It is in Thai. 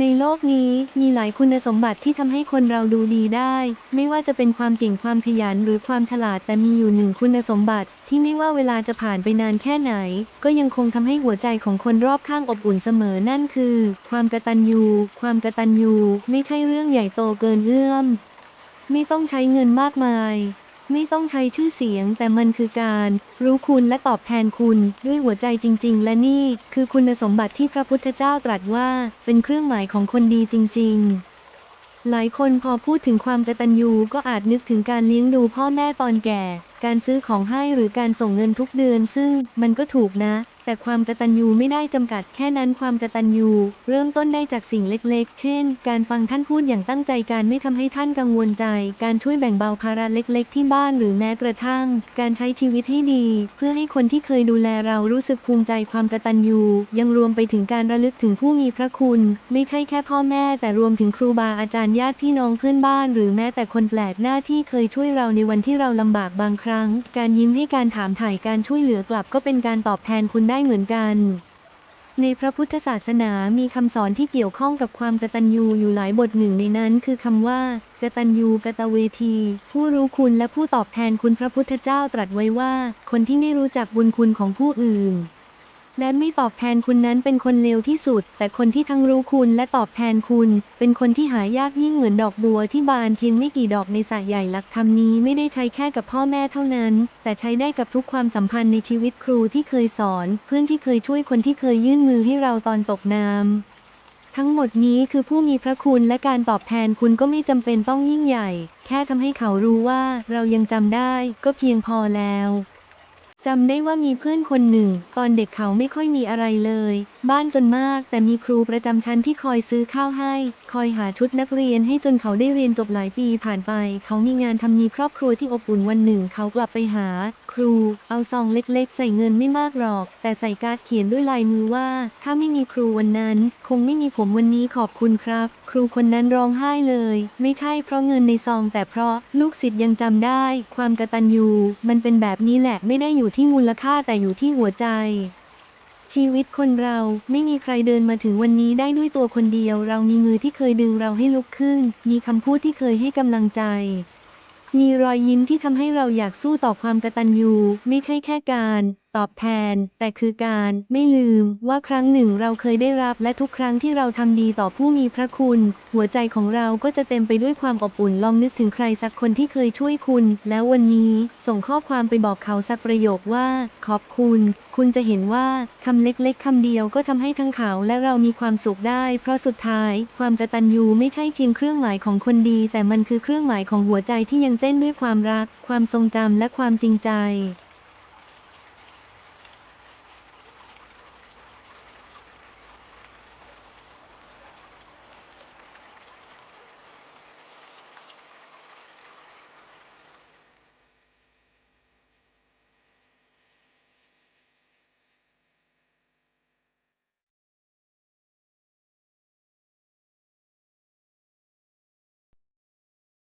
ในโลกนี้มีหลายคุณสมบัติที่ทำให้คนเราดูดีได้ ไม่ว่าจะเป็นความเก่งความขยันหรือความฉลาดแต่มีอยู่หนึ่งคุณสมบัติ ที่ไม่ว่าเวลาจะผ่านไปนานแค่ไหน ก็ยังคงทำให้หัวใจของคนรอบข้างอบอุ่นเสมอนั่นคือ ความกตัญญู ความกตัญญู ไม่ใช่เรื่องใหญ่โตเกินเอื้อม ไม่ต้องใช้เงินมากมาย ไม่ต้องใช้ชื่อเสียง แต่มันคือการ รู้คุณและตอบแทนคุณด้วยหัวใจจริง ๆ และนี่คือคุณสมบัติที่พระพุทธเจ้าตรัสว่า เป็นเครื่องหมายของคนดีจริง ๆหลายคนพอพูดถึงความกตัญญูก็อาจนึกถึงการเลี้ยงดูพ่อแม่ตอนแก่ การซื้อของให้หรือการส่งเงินทุกเดือน ซึ่งมันก็ถูกนะ แต่ความกตัญญูไม่ได้จำกัดแค่นั้นความกตัญญูเริ่มต้นได้จากสิ่งเล็กๆ เช่น การฟังท่านพูดอย่างตั้งใจการไม่ทำให้ท่านกังวลใจ การช่วยแบ่งเบาภาระเล็กๆ ที่บ้านหรือแม้กระทั่ง การใช้ชีวิตให้ดี เพื่อให้คนที่เคยดูแลเรารู้สึกภูมิใจความกตัญญูยังรวมไปถึงการระลึกถึงผู้มีพระคุณ ไม่ใช่แค่พ่อแม่ แต่รวมถึงครูบาอาจารย์ญาติพี่น้องเพื่อนบ้าน หรือแม้แต่คนแปลกหน้าที่เคยช่วยเราในวันที่เราลำบากบางครั้งการยิ้มให้การถามถ่ายการช่วยเหลือกลับก็เป็นการตอบแทนคุณได้เหมือนกัน ในพระพุทธศาสนามีคำสอนที่เกี่ยวข้องกับความกตัญญูอยู่หลายบทหนึ่งในนั้น คือคำว่ากตัญญูกตเวที ผู้รู้คุณและผู้ตอบแทนคุณพระพุทธเจ้าตรัสไว้ว่า คนที่ไม่รู้จักบุญคุณของผู้อื่น และไม่ตอบแทนคุณนั้นเป็นคนเลวที่สุด แต่คนที่ทั้งรู้คุณและตอบแทนคุณ เป็นคนที่หายากยิ่งเหมือนดอกบัวที่บานเพียงไม่กี่ดอกในสระใหญ่หลักธรรมนี้ไม่ได้ใช้แค่กับพ่อแม่เท่านั้น แต่ใช้ได้กับทุกความสัมพันธ์ในชีวิตครูที่เคยสอน เพื่อนที่เคยช่วยคนที่เคยยื่นมือให้เราตอนตกน้ำทั้งหมดนี้คือผู้มีพระคุณและการตอบแทนคุณก็ไม่จำเป็นต้องยิ่งใหญ่ แค่ทำให้เขารู้ว่าเรายังจำได้ก็เพียงพอแล้ว จำได้ว่ามีเพื่อนคนหนึ่ง ตอนเด็กเขาไม่ค่อยมีอะไรเลย บ้านจนมาก แต่มีครูประจำชั้นที่คอยซื้อข้าวให้ คอยหาชุดนักเรียนให้จนเขาได้เรียนจบหลายปีผ่านไป เขามีงานทำมีครอบครัวที่อบอุ่นวันหนึ่ง เขากลับไปหา ครู เอาซองเล็กๆ ใส่เงินไม่มากหรอก แต่ใส่การ์ดเขียนด้วยลายมือว่า ถ้าไม่มีครูวันนั้น คงไม่มีผมวันนี้ขอบคุณครับ ครูคนนั้นร้องไห้เลย ไม่ใช่เพราะเงินในซอง แต่เพราะลูกศิษย์ยังจำได้ ความกตัญญูมันเป็นแบบนี้แหละไม่ได้อยู่ที่มูลค่าแต่อยู่ที่หัวใจ ชีวิตคนเราไม่มีใครเดินมาถึงวันนี้ได้ด้วยตัวคนเดียว เรามีมือที่เคยดึงเราให้ลุกขึ้น มีคำพูดที่เคยให้กำลังใจ มีรอยยิ้มที่ทำให้เราอยากสู้ต่อความกตัญญูไม่ใช่แค่การ ตอบแทน แต่คือการไม่ลืมว่าครั้งหนึ่งเราเคยได้รับและทุกครั้งที่เราทำดีต่อผู้มีพระคุณ หัวใจของเราก็จะเต็มไปด้วยความอบอุ่นลองนึกถึงใครสักคนที่เคยช่วยคุณ แล้ววันนี้ส่งข้อความไปบอกเขาสักประโยคว่า ขอบคุณ คุณจะเห็นว่าคำเล็กๆคำเดียวก็ทำให้ทั้งเขาและเรามีความสุขได้ เพราะสุดท้าย ความกตัญญูไม่ใช่เพียงเครื่องหมายของคนดี แต่มันคือเครื่องหมายของหัวใจที่ยังเต้นด้วยความรัก ความทรงจำและความจริงใจ